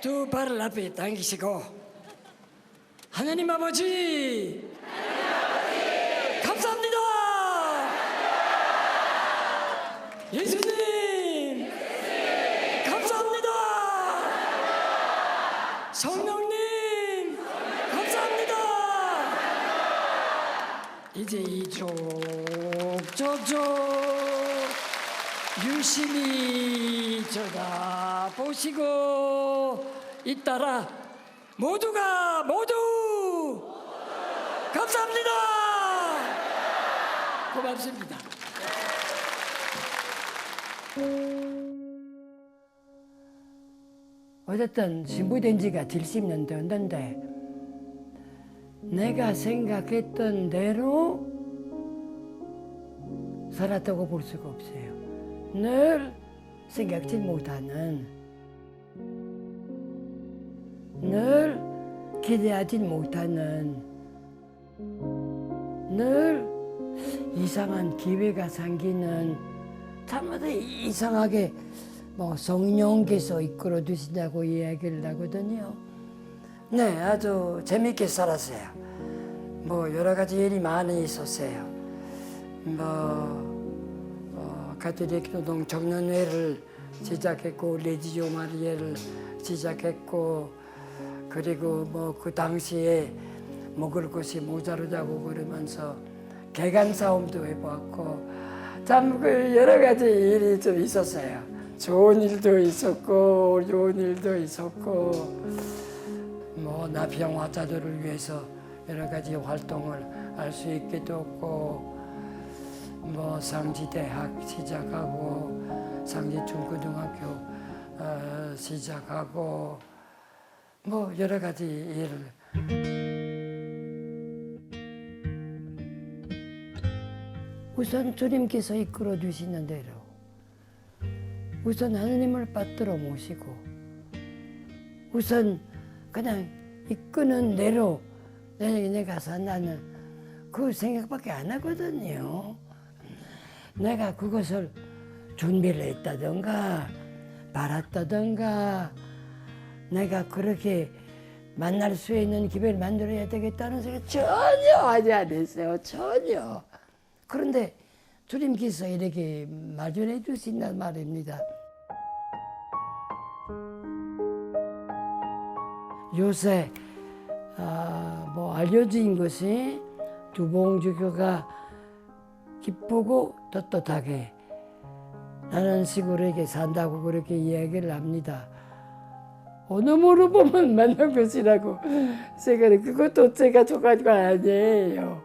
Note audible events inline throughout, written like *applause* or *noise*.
두 발을 앞에 당기시고 하나님 아버지! 감사합니다! 예수님! 감사합니다! 성령님! 감사합니다! 이제 이쪽 저쪽 유심히 쳐다보시고 잇따라 모두가 모두! 감사합니다! 고맙습니다. 어쨌든 신부된 지가 70년 됐는데 내가 생각했던 대로 살았다고 볼 수가 없어요. 늘 생각지 못하는, 늘 기대하지 못하는, 늘 이상한 기회가 생기는, 참마다 이상하게 뭐 성령께서 이끌어 주신다고 이야기를 하거든요. 네, 아주 재밌게 살았어요. 뭐 여러 가지 일이 많이 있었어요. 뭐 어, 가톨릭 노동 정년회를 시작했고 레지오 마리아를 시작했고 그리고 뭐 그 당시에 먹을 것이 모자르다고 그러면서 개간 싸움도 해보았고 참 그 여러 가지 일이 좀 있었어요. 좋은 일도 있었고 좋은 일도 있었고 뭐 나병 환자들을 위해서 여러 가지 활동을 할 수 있게 됐고 뭐 상지대학 시작하고 상지중고등학교 어, 시작하고 뭐 여러 가지 일을 우선 주님께서 이끌어 주시는 대로 우선 하나님을 받들어 모시고 우선 그냥 이끄는 대로 내- 내가 산다는 그 생각밖에 안 하거든요. 내가 그것을 준비를 했다던가 바랐다던가 내가 그렇게 만날 수 있는 기회를 만들어야 되겠다는 생각 전혀 하지 않았어요. 전혀. 그런데 주님께서 이렇게 마련해 주신단 말입니다. 요새 아, 뭐 알려진 것이 두봉주교가 기쁘고 떳떳하게 나는 이렇게 산다고 그렇게 이야기를 합니다. 어느 모로 보면 *laughs* 만난 것이라고 제가 그것도 제가 거 아니에요.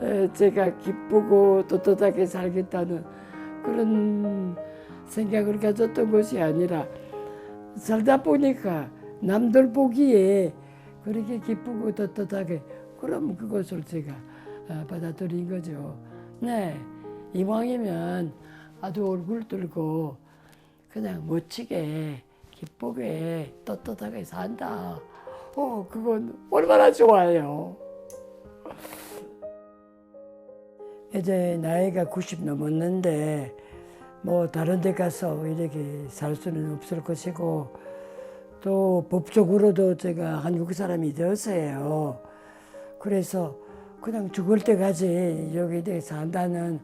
에, 제가 기쁘고 떳떳하게 살겠다는 그런 생각을 가졌던 것이 아니라 살다 보니까 남들 보기에 그렇게 기쁘고 떳떳하게 그럼 그것을 제가 아, 받아들인 거죠. 네, 이왕이면 아주 얼굴 들고 그냥 멋지게 기쁘게 떳떳하게 산다. 어, 그건 얼마나 좋아요. 이제 나이가 90 넘었는데 뭐 다른 데 가서 이렇게 살 수는 없을 것이고 또 법적으로도 제가 한국 사람이 되었어요. 그래서 그냥 죽을 때까지 여기에 산다는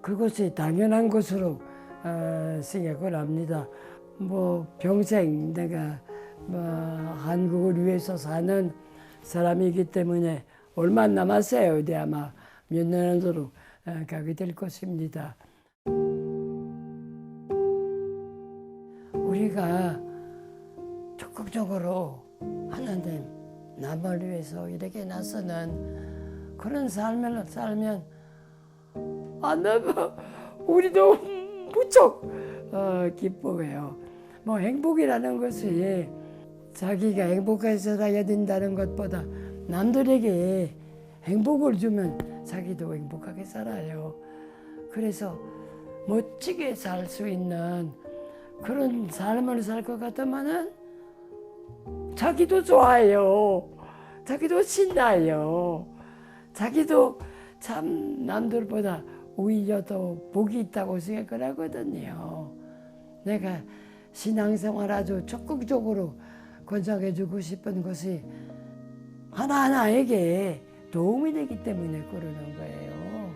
그것이 당연한 것으로 어, 생각을 합니다. 뭐 평생 내가 뭐 한국을 위해서 사는 사람이기 때문에 얼마 안 남았어요. 이제 아마 몇 년으로 어, 가게 될 것입니다. 우리가 적극적으로 하나님 남을 위해서 이렇게 나서는 그런 삶을 살면 안 되면 우리도 무척 어, 기뻐해요. 뭐 행복이라는 것이 자기가 행복하게 살아야 된다는 것보다 남들에게 행복을 주면 자기도 행복하게 살아요. 그래서 멋지게 살 수 있는 그런 삶을 살 것 같으면은 자기도 좋아요. 자기도 신나요. 자기도 참 남들보다 오히려 더 복이 있다고 생각을 하거든요. 내가 신앙생활 아주 적극적으로 권장해주고 싶은 것이 하나하나에게 도움이 되기 때문에 그러는 거예요.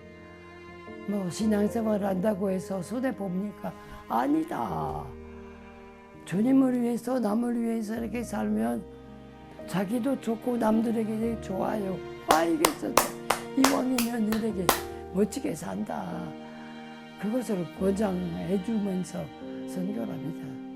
뭐 신앙생활 한다고 해서 손해 봅니까? 아니다. 주님을 위해서 남을 위해서 이렇게 살면 자기도 좋고 남들에게 좋아요. 아 이겠어. 이왕이면 이렇게 멋지게 산다. 그것을 권장해 주면서 선교를 합니다.